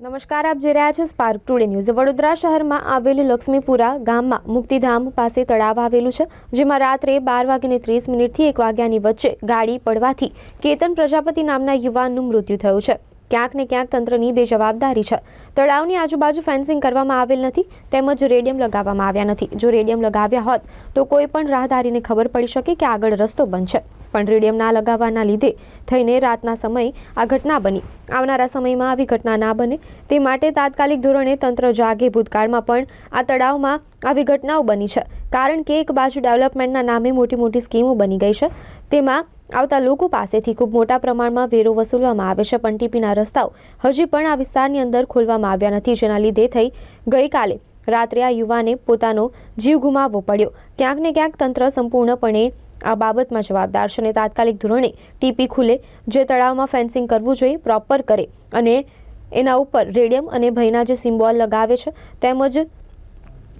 નમસ્કાર, આપ જોઈ રહ્યા છો સ્પાર્ક ટુડે ન્યૂઝ વડોદરા શહેરમાં આવેલી લક્ષ્મીપુરા ગામમાં મુક્તિધામ પાસે તળાવ આવેલું છે, જેમાં રાત્રે બાર વાગ્યાને ત્રીસ મિનિટથી એક વાગ્યાની વચ્ચે ગાડી પડવાથી કેતન પ્રજાપતિ નામના યુવાનનું મૃત્યુ થયું છે. ક્યાંક ને ક્યાંક તંત્રની બેજવાબદારી છે. તળાવની આજુબાજુ ફેન્સિંગ કરવામાં આવેલ નથી, તેમજ રેડિયમ લગાવવામાં આવ્યા નથી. જો રેડિયમ લગાવ્યા હોત, તો કોઈ પણ રાહદારીને ખબર પડી શકે કે આગળ રસ્તો બંધ છે. પણ રેડિયમ ના લગાવવાના લીધે થઈને રાતના સમયે આ ઘટના બની. આવનારા સમયમાં આવી ઘટના ના બને તે માટે તાત્કાલિક ધોરણે તંત્ર જાગે. ભૂતકાળમાં પણ આ તળાવમાં આવી ઘટનાઓ બની છે. કારણ કે એક બાજુ ડેવલપમેન્ટના નામે મોટી મોટી સ્કીમો બની ગઈ છે. તેમાં આવતા લોકો પાસેથી ખૂબ મોટા પ્રમાણમાં વેરો વસૂલવામાં આવે છે. પણ ટીપીના રસ્તાઓ હજી પણ આ વિસ્તારની અંદર ખોલવામાં આવ્યા નથી. જેના લીધે થઈ ગઈકાલે રાત્રે આ યુવાને પોતાનો જીવ ગુમાવવો પડ્યો. ક્યાંક ને ક્યાંક તંત્ર સંપૂર્ણપણે આ બાબતમાં જવાબદાર છે અને તાત્કાલિક ધોરણે ટીપી ખુલે જે તળાવમાં ફેન્સિંગ કરવું જોઈએ, પ્રોપર કરે અને એના ઉપર રેડિયમ અને ભયના જે સિમ્બોલ લગાવે છે તેમજ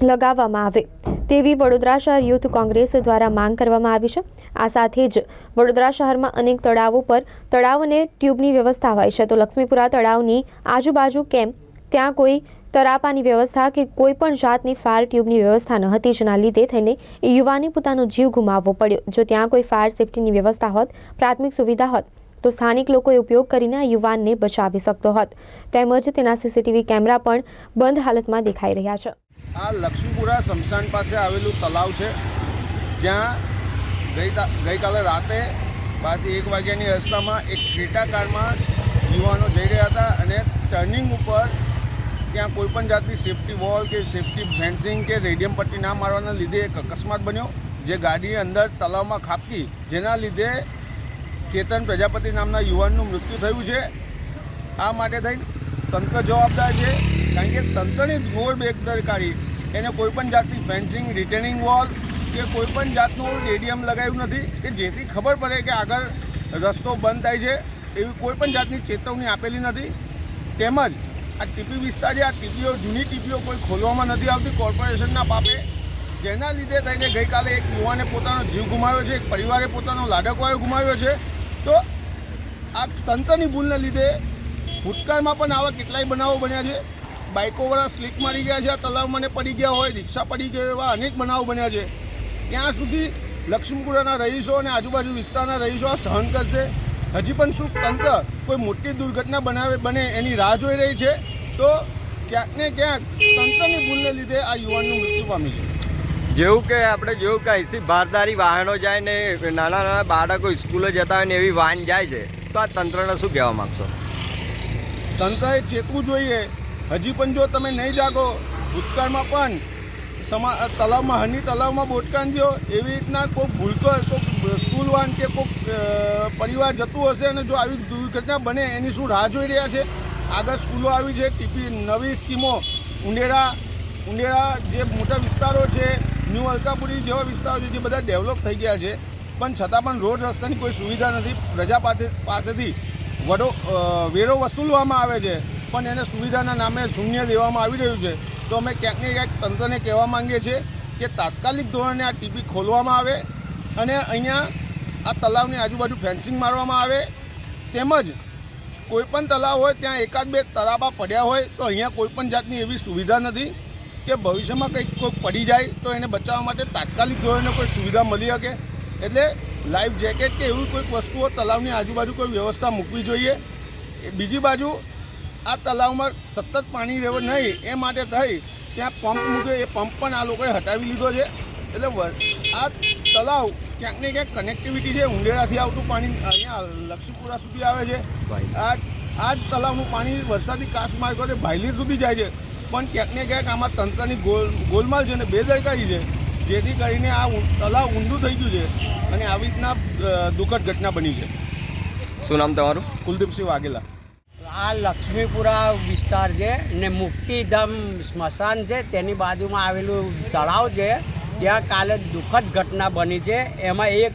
લગાવવામાં આવે. તેવી વડોદરા શહેર યુથ કોંગ્રેસ દ્વારા માંગ કરવામાં આવી છે. આ સાથે જ વડોદરા શહેરમાં અનેક તળાવો પર તળાવ અને ટ્યુબની વ્યવસ્થા હોય છે. તો લક્ષ્મીપુરા તળાવની આજુબાજુ કેમ? ત્યાં કોઈ તરાપાની વ્યવસ્થા કે કોઈ પણ જાતની ફાયર ટ્યુબની વ્યવસ્થા ન હતી, જેના લીધે થઈને એ યુવાને પોતાનો જીવ ગુમાવવો પડ્યો. જો ત્યાં કોઈ ફાયર સેફટીની વ્યવસ્થા હોત, પ્રાથમિક સુવિધા હોત, તો સ્થાનિક લોકોએ ઉપયોગ કરીને આ યુવાનને બચાવી શકતો હોત. તેમજ તેના સીસીટીવી કેમેરા પણ બંધ હાલતમાં દેખાઈ રહ્યા છે. આ લક્ષ્મીપુરા શમશાન પાસે આવેલું તલાવ છે. જ્યાં ગઈકાલે રાતે બારથી એક વાગ્યાની રસ્તામાં એક ક્રેટા કારમાં યુવાનો જઈ રહ્યા હતા અને ટર્નિંગ ઉપર ત્યાં કોઈપણ જાતની સેફ્ટી વોલ કે સેફ્ટી ફેન્સિંગ કે રેડિયમ પટ્ટી ના મારવાના લીધે એક અકસ્માત બન્યો, જે ગાડી અંદર તલાવમાં ખાબકી, જેના લીધે કેતન પ્રજાપતિ નામના યુવાનનું મૃત્યુ થયું છે. આ માટે થઈને તંત્ર જવાબદાર છે, કારણ કે તંત્રની ઘોર બેદરકારી. એને કોઈપણ જાતની ફેન્સિંગ રિટેનિંગ વોલ કે કોઈપણ જાતનું રેડિયમ લગાવ્યું નથી, કે જેથી ખબર પડે કે આગળ રસ્તો બંધ થાય છે, એવી કોઈપણ જાતની ચેતવણી આપેલી નથી. તેમજ આ ટીપી વિસ્તાર છે, આ ટીપીઓ, જૂની ટીપીઓ કોઈ ખોલવામાં નથી આવતી કોર્પોરેશનના પાપે. જેના લીધે થઈને ગઈકાલે એક યુવાને પોતાનો જીવ ગુમાવ્યો છે, એક પરિવારે પોતાનો લાડકવાયો ગુમાવ્યો છે. તો આ તંત્રની ભૂલને લીધે ભૂતકાળમાં પણ આવા કેટલાય બનાવો બન્યા છે. બાઇકોવાળા સ્લીક મારી ગયા છે, આ તલાવમાં ને પડી ગયા હોય, રિક્ષા પડી ગયો એવા અનેક બનાવો બન્યા છે. ત્યાં સુધી લક્ષ્મીપુરાના રહીશો અને આજુબાજુ વિસ્તારના રહીશો આ સહન કરશે. હજી પણ શું તંત્ર કોઈ મોટી દુર્ઘટના બનાવે બને એની રાહ જોઈ રહી છે તો ક્યાંક ને ક્યાંક તંત્રની ભૂલને લીધે આ યુવાનનું મૃત્યુ પામ્યું છે. જેવું કે આપણે જેવું કે અહીંથી ભારદારી વાહનો જાય ને નાના નાના બાળકો સ્કૂલે જતા હોય ને એવી વાહન જાય છે તો આ તંત્રને શું કહેવા માગશો? તંત્રએ ચેતવું જોઈએ. હજી પણ જો તમે નહીં જાગો ભૂતકાળમાં પણ સમા તલાવમાં હની તલાવમાં બોટકાન દો એવી રીતના કોઈ ભૂલતો કોઈ સ્કૂલ વાન કે કોઈક પરિવાર જતું હશે અને જો આવી દુર્ઘટના બને, એની શું રાહ જોઈ રહ્યા છે? આગળ સ્કૂલો આવી છે, ટીપી નવી સ્કીમો. ઉંડેરા ઉંડેરા જે મોટા વિસ્તારો છે, ન્યૂ અલકાપુરી જેવા વિસ્તારો છે, જે બધા ડેવલપ થઈ ગયા છે. પણ છતાં પણ રોડ રસ્તાની કોઈ સુવિધા નથી. પ્રજા પાસે પાસેથી વડો વેરો વસૂલવામાં આવે છે. પણ એને સુવિધાના નામે શૂન્ય દેવામાં આવી રહ્યું છે. તો અમે ક્યાંક ને ક્યાંક તંત્રને કહેવા માંગીએ છીએ કે તાત્કાલિક ધોરણે આ ટીપી ખોલવામાં આવે અને અહીંયા આ તલાવની આજુબાજુ ફેન્સિંગ મારવામાં આવે. તેમજ કોઈપણ તલાવ હોય, ત્યાં એકાદ બે તળાવા પડ્યા હોય, તો અહીંયા કોઈપણ જાતની એવી સુવિધા નથી કે ભવિષ્યમાં કંઈક કોઈક પડી જાય તો એને બચાવવા માટે તાત્કાલિક ધોરણે કોઈ સુવિધા મળી શકે. એટલે લાઈફ જેકેટ કે એવી કોઈક વસ્તુઓ તલાવની આજુબાજુ કોઈ વ્યવસ્થા મૂકવી જોઈએ. બીજી બાજુ આ તલાવમાં સતત પાણી રહેવું નહીં એ માટે થઈ ત્યાં પંપ મૂક્યો એ પંપ પણ આ લોકોએ હટાવી લીધો છે. એટલે આ તલાવ ક્યાંક ને ક્યાંક કનેક્ટિવિટી છે ઉંડેરાથી આવતું પાણી અહીંયા લક્ષ્મીપુરા સુધી આવે છે. આ આ જ તલાવનું પાણી વરસાદી કાશ માર્ગોથી ભાઈલીર સુધી જાય છે. પણ ક્યાંક ને ક્યાંક આમાં તંત્રની ગોલ ગોલમાલ છે અને બેદરકારી છે જેથી કરીને આ તલાવ ઊંડું થઈ ગયું છે અને આવી રીતના દુઃખદ ઘટના બની છે. શું નામ તમારું? કુલદીપસિંહ વાઘેલા. આ લક્ષ્મીપુરા વિસ્તાર છે ને મુક્તિધામ સ્મશાન છે. તેની બાજુમાં આવેલું તળાવ છે. ત્યાં કાલે દુઃખદ ઘટના બની છે. એમાં એક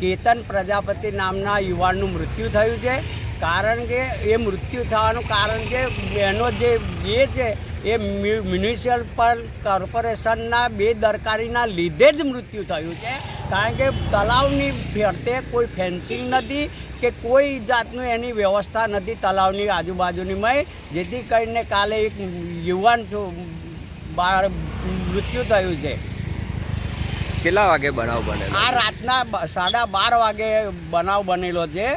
કેતન પ્રજાપતિ નામના યુવાનનું મૃત્યુ થયું છે. કારણ કે એ મૃત્યુ થવાનું કારણ છે એનો જે એ છે, એ મ્યુ- મ્યુનિસિપલ કોર્પોરેશનના બેદરકારીના લીધે જ મૃત્યુ થયું છે. કારણ કે તળાવની ફરતે કોઈ ફેન્સિંગ નથી કે કોઈ જાતનું એની વ્યવસ્થા નથી તલાવની આજુબાજુનીમાં જેથી કરીને કાલે એક યુવાન બાળ મૃત્યુ થયું છે. કેટલા વાગે બનાવ બનેલો? આ રાતના સાડા બાર વાગે બનાવ બનેલો છે.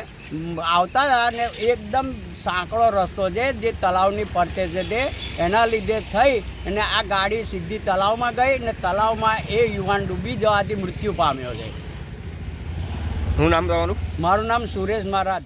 આવતા અને એકદમ સાંકડો રસ્તો છે જે તલાવની ફરતે છે તે. એના લીધે થઈ અને આ ગાડી સીધી તલાવમાં ગઈ અને તલાવમાં એ યુવાન ડૂબી જવાથી મૃત્યુ પામ્યો છે. શું નામ તમારું? મારું નામ સુરેશ મહારાજ.